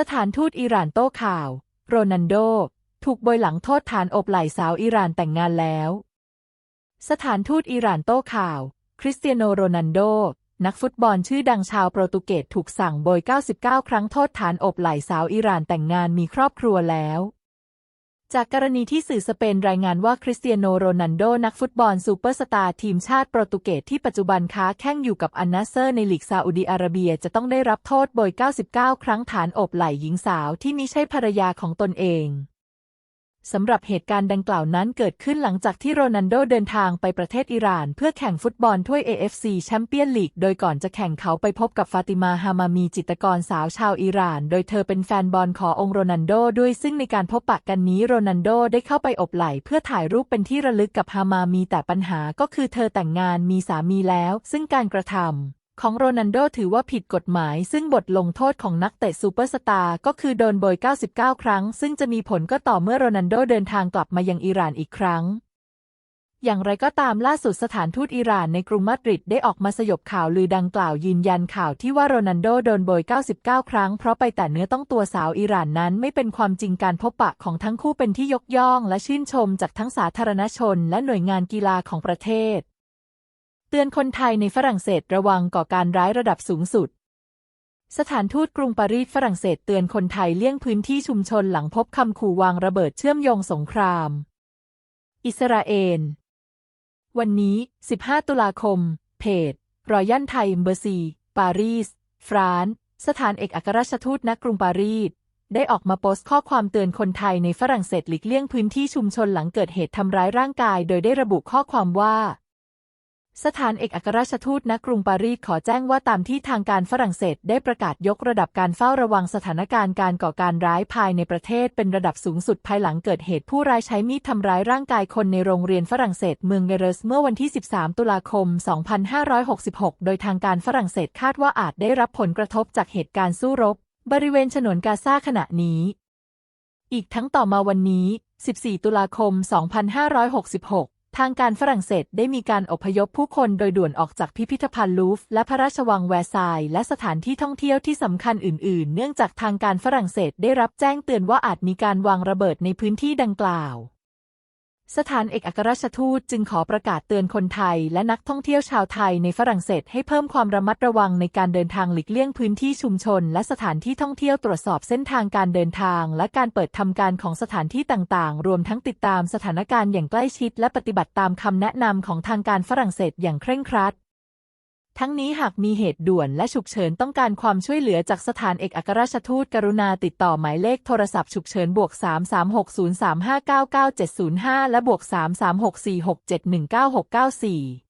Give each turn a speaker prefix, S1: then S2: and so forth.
S1: สถานทูตอิหร่านโต้ข่าว โรนันโด ถูกโบยหลังโทษฐานอบไหล่สาวอิหร่านแต่งงานแล้ว สถานทูตอิหร่านโต้ข่าว คริสเตียโนโรนันโด นักฟุตบอลชื่อดังชาวโปรตุเกสถูกสั่งโบย 99 ครั้งโทษฐานอบไหล่สาวอิหร่านแต่งงานมีครอบครัวแล้ว จากกรณีที่สื่อสเปนรายงานว่าคริสเตียโนโรนันโดนักฟุตบอลซูเปอร์สตาร์ทีมชาติโปรตุเกสที่ปัจจุบันค้าแข่งอยู่กับอันนาเซอร์ในลีกซาอุดีอาระเบียจะต้องได้รับโทษโบย 99 ครั้งฐานอบไหล่หญิงสาวที่มิใช่ภรรยาของตนเอง สำหรับเหตุการณ์ดังกล่าวนั้นเกิดขึ้นหลังจากที่โรนันโดเดินทางไปประเทศอิหร่าน เพื่อแข่งฟุตบอลถ้วย AFC แชมเปี้ยนลีก โดยก่อนจะแข่งเขาไปพบกับฟาติมาฮามามีจิตกรสาวชาวอิหร่าน โดยเธอเป็นแฟนบอลขององค์โรนันโดด้วยซึ่งในการพบปะกันนี้โรนันโดได้เข้าไปอบไหล่เพื่อถ่ายรูปเป็นที่ระลึกกับฮามามีแต่ปัญหาก็คือเธอแต่งงานมีสามีแล้ว ซึ่งการกระทำ ของโรนันโดถือว่าผิดกฎหมาย ซึ่งบทลงโทษของนักเตะซูเปอร์สตาร์ก็คือโดนโบย 99 ครั้ง ซึ่งจะมีผลก็ต่อเมื่อโรนันโดเดินทางกลับมายังอิหร่านอีกครั้ง อย่างไรก็ตามล่าสุดสถานทูตอิหร่านในกรุงมาดริดได้ออกมาสยบข่าวลือดังกล่าวยืนยันข่าวที่ว่าโรนันโดโดนโบย 99 ครั้ง เพราะไปแต่เนื้อต้องตัวสาวอิหร่านนั้นไม่เป็นความจริงการพบปะของทั้งคู่เป็นที่ยกย่อง และชื่นชมจากทั้งสาธารณชน และหน่วยงานกีฬาของประเทศ เตือนคนไทยในฝรั่งเศสระวังก่อการร้ายระดับสูงสุด สถานทูตกรุงปารีสฝรั่งเศสเตือนคนไทยเลี่ยงพื้นที่ชุมชนหลังพบคำขู่วางระเบิดเชื่อมโยงสงคราม อิสราเอล วันนี้ 15 ตุลาคม เพจ รอยันไทยเบอร์ซี ปารีส ฟรานซ์สถานเอกอัครราชทูตณกรุงปารีสได้ออกมาโพสต์ข้อความเตือนคนไทยในฝรั่งเศสหลีกเลี่ยงพื้นที่ชุมชนหลังเกิดเหตุทำร้ายร่างกาย โดยได้ระบุข้อความว่า สถานเอกอัครราชทูตณกรุงปารีสขอแจ้งว่าตามที่ทางการฝรั่งเศสได้ประกาศยกระดับการเฝ้าระวังสถานการณ์การก่อการร้ายภายในประเทศเป็นระดับสูงสุดภายหลังเกิดเหตุผู้ร้ายใช้มีดทำร้ายร่างกายคนในโรงเรียนฝรั่งเศสเมืองเกเรสเมื่อวันที่ 13 ตุลาคม 2566 โดยทางการฝรั่งเศสคาดว่าอาจได้รับผลกระทบจากเหตุการณ์สู้รบ บริเวณฉนวนกาซาขณะนี้ อีกทั้งต่อมาวันนี้ 14 ตุลาคม 2566 ทางการฝรั่งเศสได้มีการอพยพผู้คนโดยด่วนออกจากพิพิธภัณฑ์ลูฟและพระราชวังแวร์ซายและสถานที่ท่องเที่ยวที่สำคัญอื่น ๆ เนื่องจากทางการฝรั่งเศสได้รับแจ้งเตือนว่าอาจมีการวางระเบิดในพื้นที่ดังกล่าว สถานเอกอัครราชทูตจึงขอประกาศเตือนคนไทย และนักท่องเที่ยวชาวไทยในฝรั่งเศสให้เพิ่มความระมัดระวังในการเดินทางหลีกเลี่ยงพื้นที่ชุมชน และสถานที่ท่องเที่ยวตรวจสอบเส้นทางการเดินทาง และการเปิดทำการของสถานที่ต่างๆ รวมทั้งติดตามสถานการณ์อย่างใกล้ชิด และปฏิบัติตามคำแนะนำของทางการฝรั่งเศสอย่างเคร่งครัด ทั้งนี้หากมีเหตุด่วนและฉุกเฉินต้องการความช่วยเหลือจากสถานเอกอัครราชทูตกรุณาติดต่อหมายเลขโทรศัพท์ฉุกเฉินบวก33603599705 และบวก33646719694